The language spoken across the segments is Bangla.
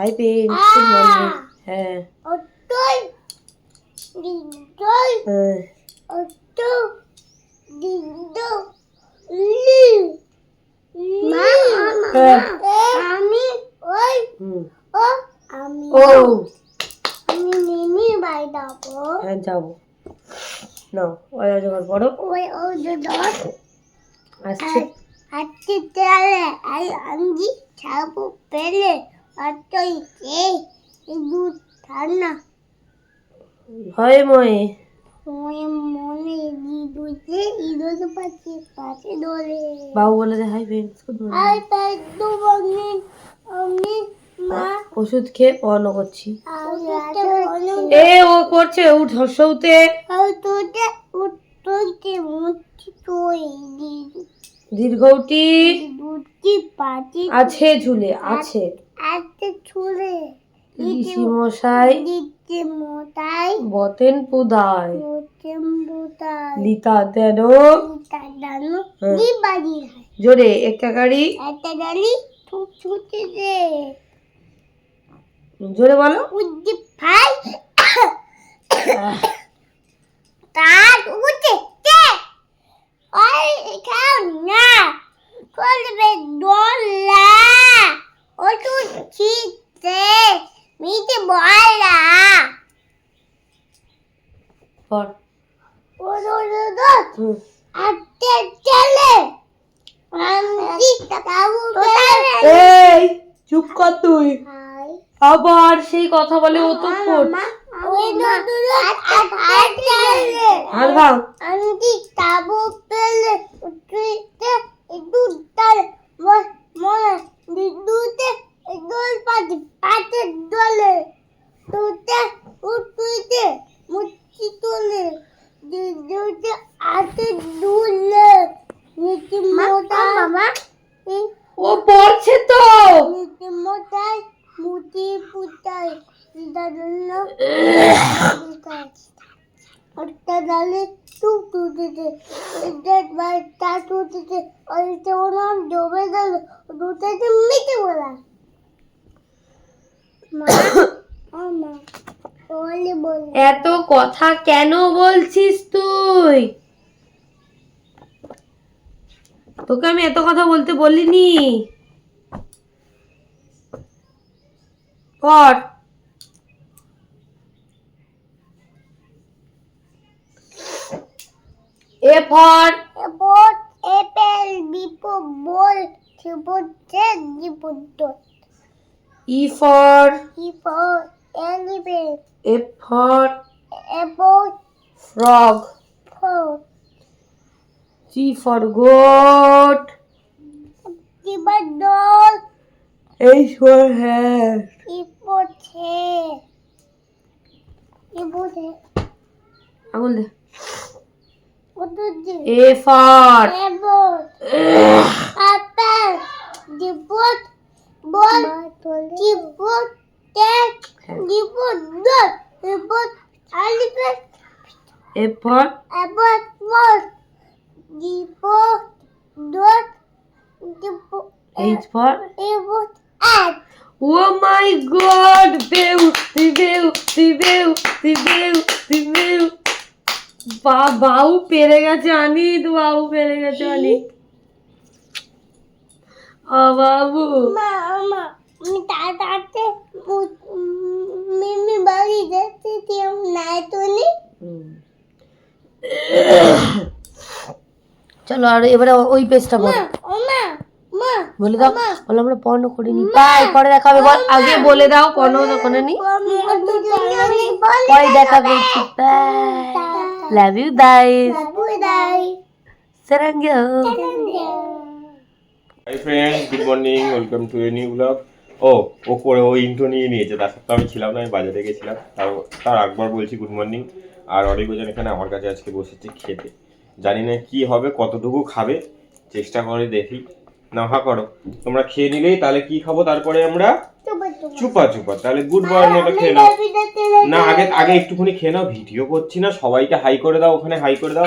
হাই পেন গুড মর্নিং হ্যাঁ অতই দিদই হ্যাঁ অত দিদ লি মা হ্যাঁ। আমি ওই হুম ও আমি ও আমি মিমি বাই যাব হ্যাঁ যাব না ওই জোগাড় পড়ো ওই ও যে দশ আসছে আজকে তাহলে আই আমি ছাবো পেলে অতই এই দুধ ঠান্ডা হয় ময়ে বাবু বলে যে হাই ওষুধ খেয়ে পড়ানো করছি। এ ও করছে উঠ দীর্ঘটি আছে ঝুলে আছে। ছুলে মশাই। বতেন পুদায়। মোটাই লিতা তার হ্যাঁ। বাড়ি জোরে একটা ডালি খুব ছুটে দে। জোরে বলো। উদ্দি ভাই তার উঠে কে ওই খাও না চলবে দোলা ওষুধ ছিটতে মিটে বলা পর ও দো দো দো হুম। আটে চলে আমি তাবু এই চুপ কর তুই হাই আবার সেই কথা বলে ও তো ফোট ওই দো দো দো হাত ভাঙ আমি তাবু পেলে উঠতে একটু তার মনে দুতে দোল পাতি পাতে দোলে তুতে উঠতে মুচি তোলে দুতে আতে দুলে নিচে মোটা মামা ও পড়ছে তো নিচে মোটাই মুটি পুটাই দাদুন্ন একটা ডালে টুক টুটেছে এটার বাই তা টুটেছে ওইটা ওনার ডুবে গেল দুটাতে মিটে বলা মা ও মা বলি বলি এত কথা কেন বলছিস তুই? তোকে আমি এত কথা বলতে বলিনি। পর। এ ফর এরপর এপেল বিপো বল ত্রিপুটে দিপুট ই ফর ইপর ফর এরপর frog for G for goat দিবার দল এইচ ফর হ্যাট ইপোছে ইপোছে আঙুল দে। ওদুজি এ ফর এরপর আপেল দিপুট বল দিপুট টেক দিপুট দল দিপুট এলিভেট এফ ফর এরপর ফোর দিপুট এরপর ও মাই গড বেউ বেউ বেউ বেউ বেউ বা বাউ পেরে গেছে অনিত বাউ পেরে গেছে অনিত ও বাবু। মা মা। আমি তাড়াতাড়ি মিমি বাড়ি যাচ্ছি কেউ নাই তো নেই চলো আর এবারে ওই পেজটা বল মা ও মা মা বলে দাও বলো আমরা পর্ণ করিনি তাই পরে দেখাবে বল আগে বলে দাও পর্ণ করিনি পরে দেখাবে love you guys সারাঙ্গা hi friend good morning welcome to a new blog ও ও করে ও ইন্ট্রো নিয়ে নিয়েছে তার সাথে আমি ছিলাম না আমি বাজারে গেছিলাম তার তার একবার বলছি গুড মর্নিং আর অনেকজন এখানে আমার কাছে আজকে বসেছে খেতে। জানি না কি হবে কতটুকু খাবে চেষ্টা করে দেখি। না হা করো তোমরা খেয়ে নিলেই তাহলে কি খাব? তারপরে আমরা চুপা চুপা তাহলে গুড মর্নিং এটা খেয়ে নাও। না আগে আগে একটুখানি খেয়ে নাও ভিডিও করছি না সবাইকে হাই করে দাও ওখানে হাই করে দাও।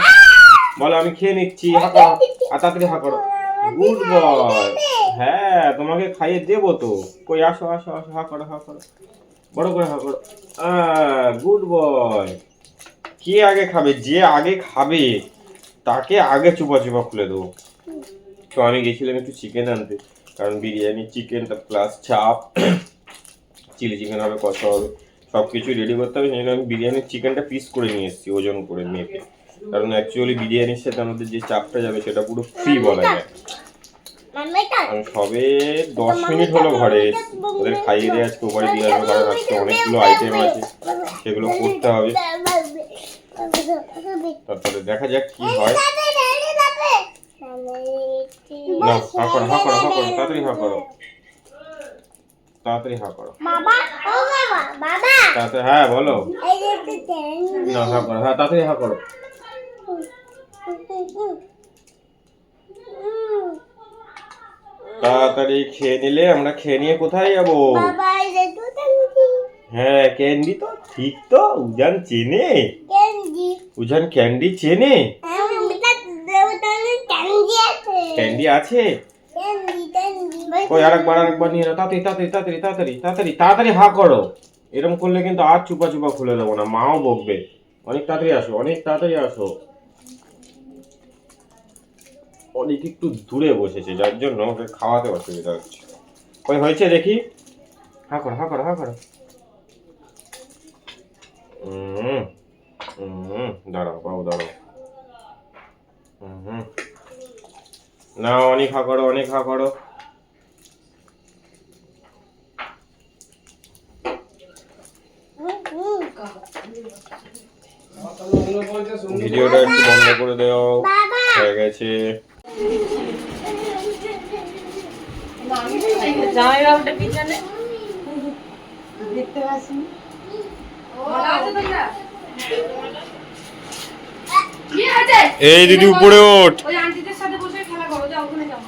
বলো আমি খেয়ে নিচ্ছি হা করো আর তাড়াতাড়ি হা করো। Good boy. হ্যাঁ তোমাকে খাইয়ে দেবো তো। কই আসো আসো আসো হা করো হা করো। বড় করে হা করো। গুড বয়। কে আগে খাবে? যে আগে খাবে তাকে আগে চুপা চুপা খুলে দেবো। তো আমি গেছিলাম একটু চিকেন আনতে কারণ বিরিয়ানি চিকেনটা প্লাস চাপ চিলি চিকেন হবে কষা হবে সব কিছু রেডি করতে হবে সেই জন্য আমি বিরিয়ানির চিকেনটা পিস করে নিয়ে এসেছি ওজন করে মেপে। কারণ অ্যাকচুয়ালি বিরিয়ানির সাথে আমাদের যে চাপটা যাবে সেটা পুরো ফ্রি বলা যায়। আমি সবে দশ মিনিট হলো ঘরে ওদের খাইয়ে দিয়ে আজকে উপরে দিয়ে আসব কারণ আজকে অনেকগুলো আইটেম আছে সেগুলো করতে হবে। তারপরে দেখা যাক কি হয়। না হা করো হা করো হা করো তাড়াতাড়ি হা করো। তাড়াতাড়ি হা করো। তাড়াতাড়ি হ্যাঁ বলো। না হা করো হ্যাঁ তাড়াতাড়ি হা করো। তাড়াতাড়ি খেয়ে নিলে আমরা খেয়ে নিয়ে কোথায় যাব? হ্যাঁ ক্যান্ডি তো ঠিক তো উজান চেনে। উজান ক্যান্ডি চেনে? হ্যাঁ ক্যান্ডি আছে। ওই আরেকবার আরেকবার নিয়ে নাও। তাড়াতাড়ি তাড়াতাড়ি তাড়াতাড়ি তাড়াতাড়ি তাড়াতাড়ি তাড়াতাড়ি হা করো। এরকম করলে কিন্তু আর চুপা চুপা খুলে দেবো না মাও বকবে। অনেক তাড়াতাড়ি আসো অনেক তাড়াতাড়ি আসো। অনেক একটু দূরে বসেছে যার জন্য ওকে খাওয়াতে অসুবিধা হচ্ছে। ওই হয়েছে দেখি? হা করো হা করো হা করো। হুম হুম দাঁড়াও বাবু দাঁড়াও। হুম। না অনেক হা করো অনেক হা করো ভিডিওটা একটু বন্ধ করে দেও হয়ে গেছে জামাই বাবুটা পিছনে। দেখতে পাচ্ছি এই দিদি উপরে ওঠ। ওই আন্টিদের সাথে বসে খেলা করো যাও ওখানে যাও।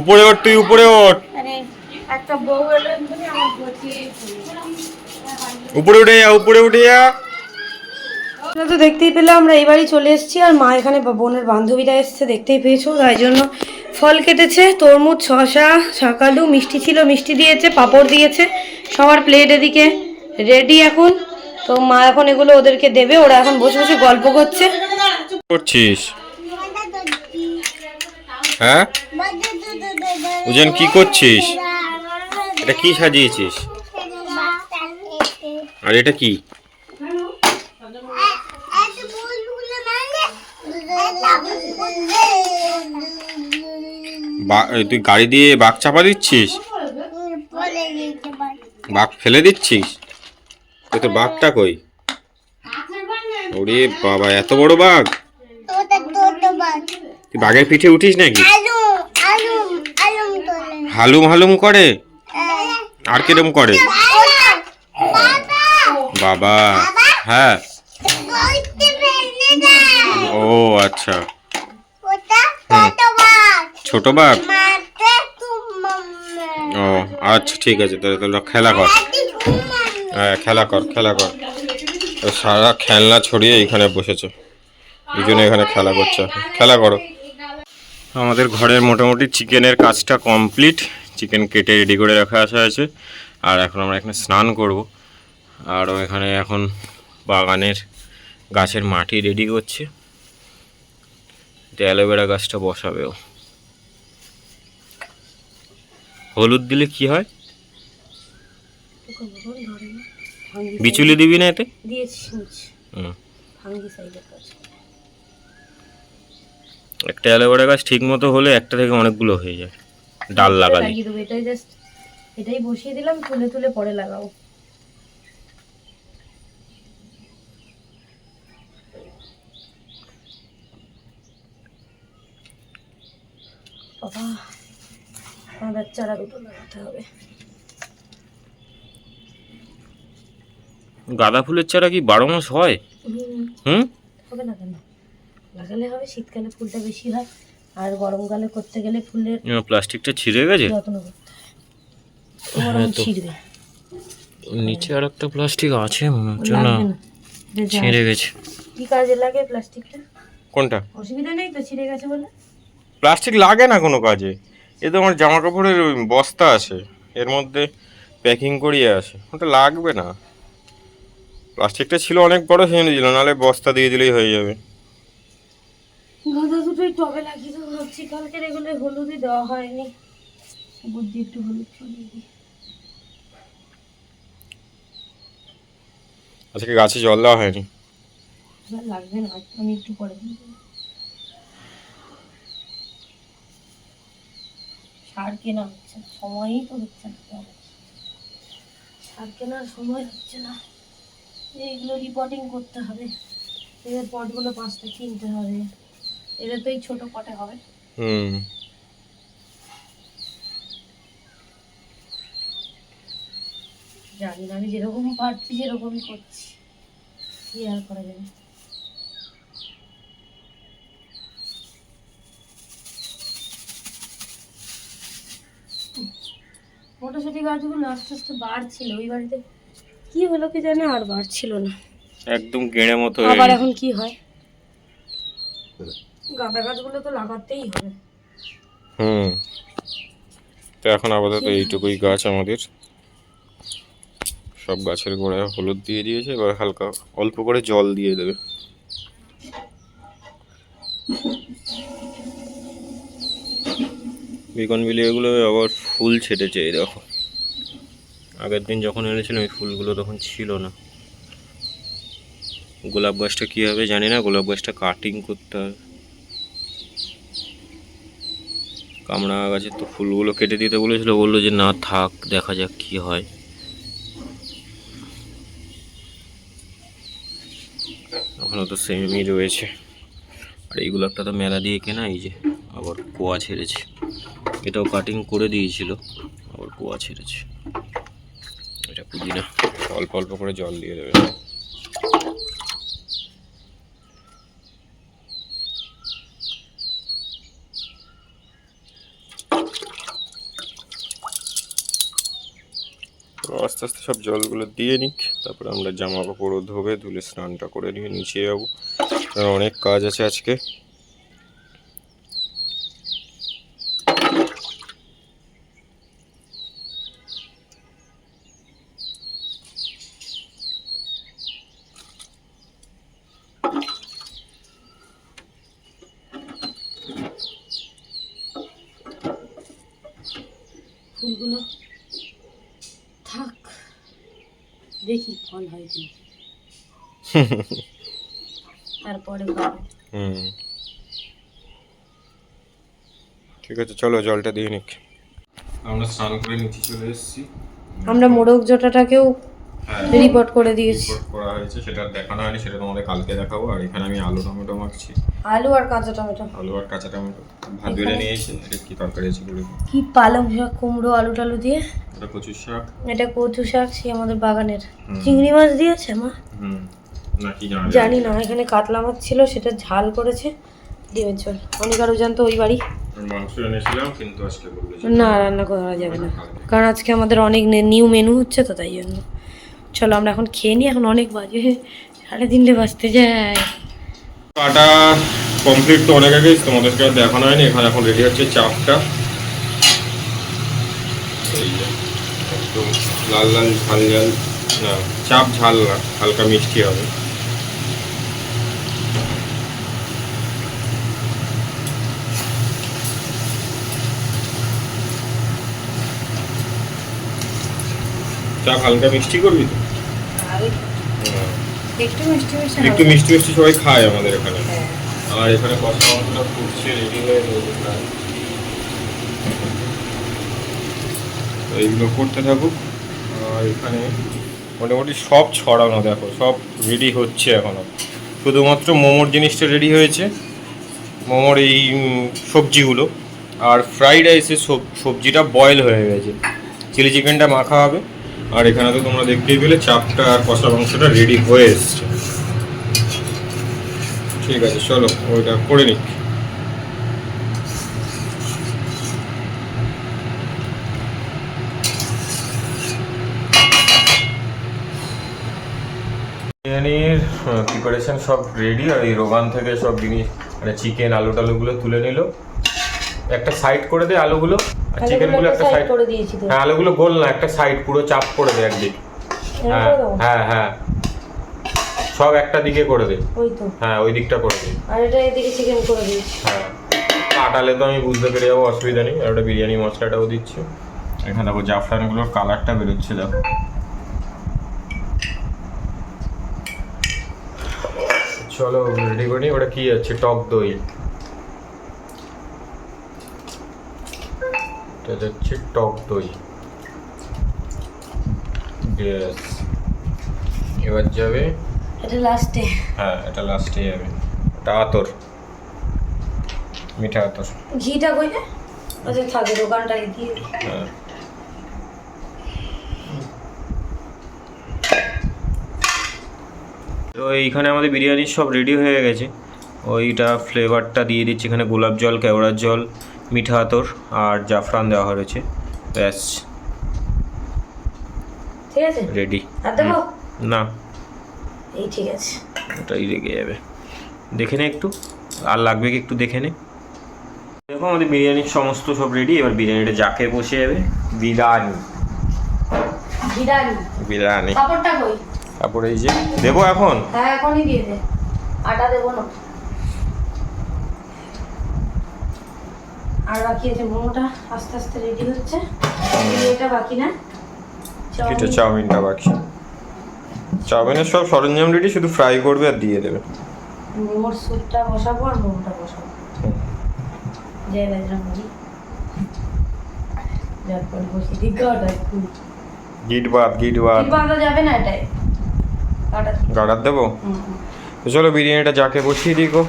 উপরে ওঠ তুই উপরে ওঠ। একটা বউ এলো আমার উপরে উঠে যা উপরে উঠে যা। আপনারা তো দেখতেই পেলে, আমরা এবারই চলে এসেছি আর মা এখানে বোনের বান্ধবীরা এসেছে, দেখতেই পেয়েছ। তাই জন্য ফল কেটেছে, তরমুজ শশা শাকালু, মিষ্টি ছিল, মিষ্টি দিয়েছে, পাঁপড় দিয়েছে, সবার প্লেট এদিকে রেডি এখন। তো মা এখন এগুলো ওদেরকে দেবে, ওরা এখন বসে বসে গল্প করছে। করছিস? হ্যাঁ? উজান, কি করছিস? এটা কি সাজিয়েছিস? আর এটা কি? তুই গাড়ি দিয়ে বাঘ চাপা দিচ্ছিস? বাঘ ফেলে দিচ্ছিস? ওই তোর বাঘটা কই? ওরে বাবা, এত বড় বাঘ? তুই বাঘের পিঠে উঠিস নাকি? হালুম হালুম করে? আর কিরম করে? বাবা হ্যাঁ। ও আচ্ছা। হুম। ছোট বাঘ ও আচ্ছা ঠিক আছে তাহলে তাহলে খেলা কর। হ্যাঁ খেলা কর খেলা কর। সারা খেলনা ছড়িয়ে এখানে বসেছে। দুজনে এখানে খেলা করছে। খেলা করো। আমাদের ঘরের মোটামুটি চিকেনের কাজটা কমপ্লিট। চিকেন কেটে রেডি করে রাখা আসা আছে। আর এখন আমরা এখানে স্নান করব। আর ও এখানে এখন বাগানের গাছের মাটি রেডি করছে। অ্যালোভেরা গাছটা বসাবেও। হলুদ দিলে কি হয়? বিচুলি দিবি না এতে? একটা অ্যালোভেরা গাছ ঠিক মতো হলে একটা থেকে অনেকগুলো হয়ে যায়। ডাল লাগালে। এটাই জাস্ট এটাই বসিয়ে দিলাম তুলে তুলে পরে লাগাবো বাবা। আমাদের চারা দুটো লাগাতে হবে। গাঁদা ফুলের চারা কি বারো মাস হয়? হুম, হবে না কেন? লাগালে হবে শীতকালে ফুলটা বেশি হয়। আর গরমকালে করতে গেলে ফুলের প্লাস্টিকটা ছিঁড়ে গেছে? যত্ন করতে গরম হ্যাঁ ছিঁড়বে। নিচে আর একটা প্লাস্টিক আছে মনে হচ্ছে না। ছিঁড়ে গেছে। কি কাজে লাগে প্লাস্টিকটা? কোনটা? অসুবিধা নেই তো ছিঁড়ে গেছে বলে। প্লাস্টিক লাগে না কোনো কাজে। এ তো আমার জামা কাপড়ের বস্তা আছে। এর মধ্যে প্যাকিং করিয়ে আছে ওটা লাগবে না। প্লাস্টিকটা ছিল অনেক বড় সেই জন্য দিল নাহলে বস্তা দিয়ে দিলেই হয়ে যাবে। গাঁদা দুটোই টবে লাগিয়ে তো ভাবছি। কালকে এগুলো হলুদই দেওয়া হয়নি। বুদ্ধি একটু হলুদ ছড়িয়ে দিই। আজকে গাছে জল দেওয়া হয়নি? এবার লাগবে না। আমি একটু পরে দিয়ে দেবো। সার কেনা হচ্ছে সময়ই তো হচ্ছে না। সার কেনার সময় হচ্ছে না। এইগুলো রিপোর্টিং করতে হবে। এদের পটগুলো পাঁচটা কিনতে হবে। এদের তো এই ছোট পটে হবে। হুম। জানি না আমি যেরকম পারছি যেরকমই করছি। কি আর করা যাবে মোটাছুটি গাছগুলো আস্তে আস্তে বাড়ছিল। ওই বাড়িতে কি হলো কি জানে আর বাড়ছিল না। একদম গেঁড়ে মতো আবার এখন কি হয়? গাঁদা গাছগুলো তো লাগাতেই হবে। হুম। তো এখন আপাতত এইটুকুই গাছ আমাদের। সব গাছের গোড়ায় হলুদ দিয়ে দিয়েছে এবার হালকা অল্প করে জল দিয়ে দেবে। বিকন বিলিয়েগুলো আবার ফুল ছেটেছে, এই দেখো। আগের দিন যখন এনেছিলাম, এই ফুলগুলো তখন ছিল না। গোলাপ গাছটা কী হবে জানি না, গোলাপ গাছটা কাটিং করতে হবে। কামড়া গাছের তো ফুলগুলো কেটে দিতে বলেছিল, বলল যে না থাক, দেখা যাক কি হয়। এখনও তো সেমই রয়েছে। আর এইগুলো একটা তো মেলা দিয়ে কেনা, এই যে আবার কোয়া ছেড়েছে। এটাও কাটিং করে দিয়েছিল। আবার কোয়া ছেড়েছে। এটা পুদিনা। অল্প অল্প করে জল দিয়ে দেবে। আস্তে আস্তে সব জলগুলো দিয়ে নিক। তারপরে আমরা জামা কাপড়ও ধোবে, ধুলে স্নানটা করে নিয়ে নিচে যাব। অনেক কাজ আছে আজকে। ফুলগুলো। থাক দেখি ফল হয় কি তারপরে হুম। ঠিক আছে চলো জলটা দিয়ে নিক। আমরা স্নান করে নিচে চলে এসেছি। আমরা মোরগ জোটাটাকেও হ্যাঁ রিপোর্ট করে দিয়েছি। রিপোর্ট করা হয়েছে সেটা দেখানো হয়নি সেটা তোমাদের কালকে দেখাবো। আর এখানে আমি আলু টমেটো মাখছি। আলু আর কাঁচা টমেটো। আলু আর কাঁচা টমেটো। ভাত বেড়ে নিয়েছি এটা কি তরকারি আছে বলে কি পালং শাক কুমড়ো আলু টালু দিয়ে। এটা কচুর শাক। এটা কচু শাক সে আমাদের বাগানের। চিংড়ি মাছ দিয়েছে মা? হুম। জানা জানি না এখানে কাতলা মাছ ছিল সেটা ঝাল করেছে। ডিমের ঝোল অনেক আরও জানতো ওই বাড়ি। মাংস এনেছিলাম কিন্তু আজকে বললে না রান্না করা যাবে না। কারণ আজকে আমাদের অনেক নিউ মেনু হচ্ছে তো তাই জন্য। চলো আমরা এখন খেয়ে নিই এখন অনেক বাজে। সাড়ে তিনটে বাজতে যায়। কাটা কমপ্লিট তো অনেক আগেই তোমাদেরকে আর দেখানো হয়নি। এখানে এখন রেডি হচ্ছে চাপটা। একদম লাল লাল ঝাল ঝাল না চাপ ঝাল না হালকা মিষ্টি হবে। চাপ হালকা মিষ্টি করবি তো। একটু মিষ্টি মিষ্টি একটু মিষ্টি মিষ্টি সবাই খায় আমাদের এখানে। হ্যাঁ। আর এখানে কষা ফুটছে রেডি হয়ে রয়েছে প্রায়। এইগুলো করতে থাকুক। আর এখানে মোটামুটি সব ছড়ানো দেখো সব রেডি হচ্ছে এখনও। শুধুমাত্র মোমোর জিনিসটা রেডি হয়েছে। মোমোর এই সবজিগুলো। আর ফ্রাইড রাইসের সবজিটা বয়েল হয়ে গেছে। চিলি চিকেনটা মাখা হবে। আর এখানে তো তোমরা দেখতেই পেলে চাপটা আর কষা মাংসটা রেডি হয়ে এসছে। ঠিক আছে, চলো, ওইটা করে নিক বিরিয়ানির প্রিপারেশন সব রেডি আর এই রোগান থেকে সব জিনিস মানে চিকেন আলু টালুগুলো তুলে নিল। একটা সাইড করে দে আলুগুলো। আর চিকেনগুলো একটা সাইড করে দিয়েছি। হ্যাঁ আলুগুলো গোল না একটা সাইড পুরো চাপ করে দে একদিক। হ্যাঁ হ্যাঁ হ্যাঁ। সব একটা দিকে করে দে। ওই তো। হ্যাঁ ওই দিকটা করে দে। আর এটা এদিকে চিকেন করে দিয়েছি হ্যাঁ। কাটালে তো আমি বুঝতে পেরে যাব অসুবিধা নেই। আর ওটা বিরিয়ানি মশলাটাও দিচ্ছি। এখানে দেখো জাফরানগুলোর কালারটা বেরোচ্ছে দেখো। চলো রেডি করে। ওটা কি আছে? টক দই। এটা হচ্ছে টক দই। Yes. এবার যাবে। এটা লাস্টে হ্যাঁ এটা লাস্টে যাবে। এটা আতর। মিঠা আতর। ঘিটা কইলে আচ্ছা থাকে দোকানটায় দিয়ে। হ্যাঁ। তো এইখানে আমাদের বিরিয়ানির সব রেডি হয়ে গেছে। ওইটা ফ্লেভারটা দিয়ে দিচ্ছি এখানে গোলাপ জল কেওড়ার জল মিঠা আতর আর জাফরান দেওয়া হয়েছে। ব্যাস। ঠিক আছে? রেডি আর দেবো? না। এই ঠিক আছে। ওটাই রেগে যাবে। দেখে নে একটু। আর লাগবে কি একটু দেখে নে। দেখো আমাদের বিরিয়ানির সমস্ত সব রেডি এবার বিরিয়ানিটা যাকে বসে যাবে বিরিয়ানি। বিরিয়ানি। বিরিয়ানি। কাপড়টা কই? তারপরে এই যে। দেবো এখন? হ্যাঁ এখনই দিয়ে দে। আটা দেবো না। আর বাকি আছে মোমোটা আস্তে আস্তে রেডি হচ্ছে। এটা বাকি না? এটা চাউমিনটা বাকি। চাউমিনের সব সরঞ্জাম রেডি শুধু ফ্রাই করবে আর দিয়ে দেবে। মোমোর স্যুপটা বসাবো আর মোমোটা বসাবো। জয় বজরঙ্গি ঝটপট বসিয়ে দিই গাটা গিট বাদ গিট বাদ। কি বাঁধা যাবে না এটাই। কাটা দেবো? চলো বিরিয়ানিটা যাকে বসিয়ে দিই গো।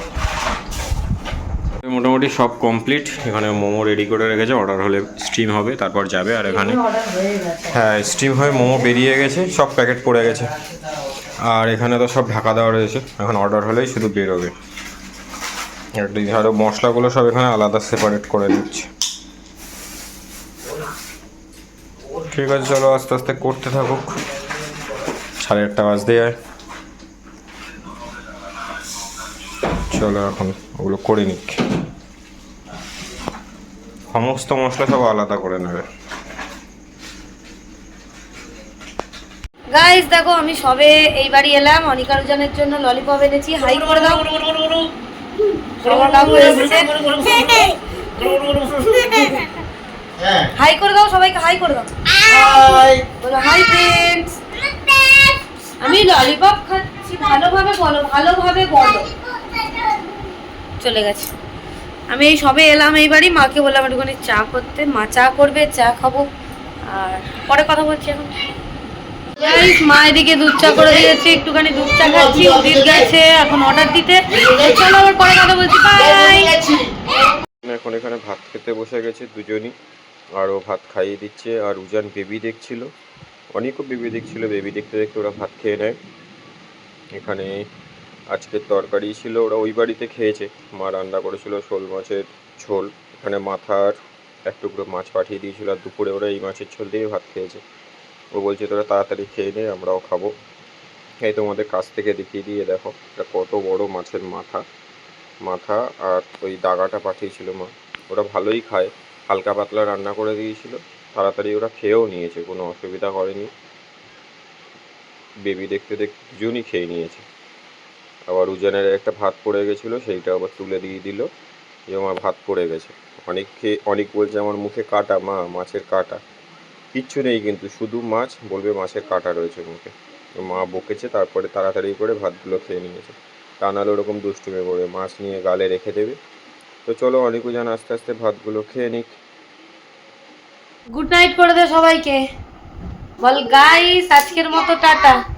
মোটামুটি সব কমপ্লিট এখানে মোমো রেডি করে রেখেছে অর্ডার হলে স্টিম হবে তারপর যাবে আর এখানে। হয়ে হ্যাঁ স্টিম হয়ে মোমো বেরিয়ে গেছে সব প্যাকেট পড়ে গেছে। আর এখানে তো সব ঢাকা দেওয়া রয়েছে এখন অর্ডার হলেই শুধু বেরোবে। একটা ধরো মশলাগুলো সব এখানে আলাদা সেপারেট করে দিচ্ছে। ঠিক আছে চলো আস্তে আস্তে করতে থাকুক। সাড়ে আটটা বাজতে যায়। চলো এখন ওগুলো করে নিক। সমস্ত মশলা সব আলাদা করে নেবে গাইস দেখো আমি সবে এই বাড়ি এলাম অনিকার উজানের জন্য ললিপপ এনেছি হাই করে দাও সবার কাকু এসেছে হাই করে দাও সবাইকে হাই করে দাও হাই বলো হাই ফ্রেন্ডস আমি ললিপপ খাচ্ছি ভালোভাবে বলো ভালোভাবে বলো চলে গেছে আমি এই সবে এলাম এই বাড়ি মাকে বললাম একটুখানি চা করতে। মা চা করবে, চা খাব। আর পরে কথা বলছি এখন। মা এদিকে দুধ চা করে দিয়েছে, একটুখানি দুধ চা খাচ্ছি, উদিত গেছে এখন অর্ডার দিতে। চলো আবার পরে কথা বলছি বাই এখন এখানে ভাত খেতে বসে গেছে দুজনই। আর ও ভাত খাইয়ে দিচ্ছে, আর উজান বেবি দেখছিল। অনেকও বেবি দেখছিল, বেবি দেখতে দেখতে ওরা ভাত খেয়ে নেয়। এখানে আজকের তরকারি ছিল, ওরা ওই বাড়িতে খেয়েছে। মা রান্না করেছিল শোল মাছের ঝোল। এখানে মাথার এক টুকরো মাছ পাঠিয়ে দিয়েছিল আর দুপুরে ওরা এই মাছের ঝোল দিয়ে ভাত খেয়েছে। ও বলছে, তোরা তাড়াতাড়ি খেয়ে নে, আমরাও খাব। এই তোমাদের কাছ থেকে দেখিয়ে দিয়ে দেখো, এটা কত বড় মাছের মাথা। মাথা আর ওই দাগাটা পাঠিয়েছিল মা। ওরা ভালোই খায়। হালকা পাতলা রান্না করে দিয়েছিল। তাড়াতাড়ি ওরা খেয়েও নিয়েছে, কোনো অসুবিধা করেনি। বেবি দেখতে দেখতে দুজনই খেয়ে নিয়েছে। আবার উজানের একটা ভাত পড়ে গেছিল, সেইটা আবার তুলে দিয়ে দিল। যে আমার ভাত পড়ে গেছে। অনেক খেয়ে অনেক বলছে আমার মুখে কাটা, মা, মাছের কাটা। কিচ্ছু নেই কিন্তু, শুধু মাছ, বলবে মাছের কাটা রয়েছে মুখে। মা বকেছে, তারপরে তাড়াতাড়ি করে ভাতগুলো খেয়ে নিয়েছে। তা নাহলে ওরকম দুষ্টুমে করবে, মাছ নিয়ে গালে রেখে দেবে। তো চলো অনেক উজান আস্তে আস্তে ভাতগুলো খেয়ে নিক। গুড নাইট করে দে সবাইকে। বল গাইস আজকের মতো টাটা।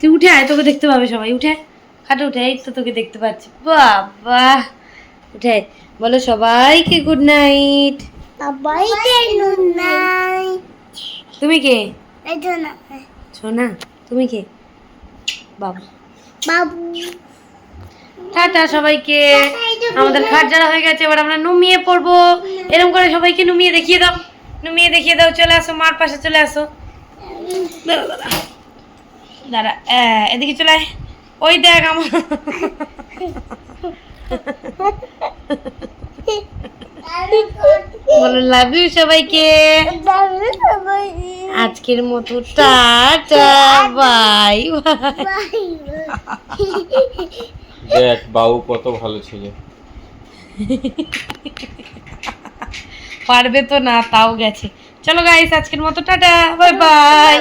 তুই উঠে আয়, তোকে দেখতে পাবে সবাই। উঠে। খাটে, উঠে এই তো তোকে দেখতে পাচ্ছি। বাবা। উঠে। বলো সবাইকে গুড নাইট সবাইকে তুমি কে? সোনা, তুমি কে? বাবা। বাবু টাটা সবাইকে। আমাদের খাট যারা হয়ে গেছে, এবার আমরা নুমিয়ে পড়ব। এরকম করে সবাইকে নুমিয়ে দেখিয়ে দাও। নুমিয়ে দেখিয়ে দাও চলে আসো মার পাশে চলে আসো। দাঁড়া, এদিকে চলে আয়। ওই দেখ আমার। বলো লাভ ইউ সবাইকে। আজকের মতো টাটা বাই বাই। দেখ বাবু কত ভালো ছিল। পারবে তো না তাও গেছে। চলো গাইস আজকের মতো টাটা বাই বাই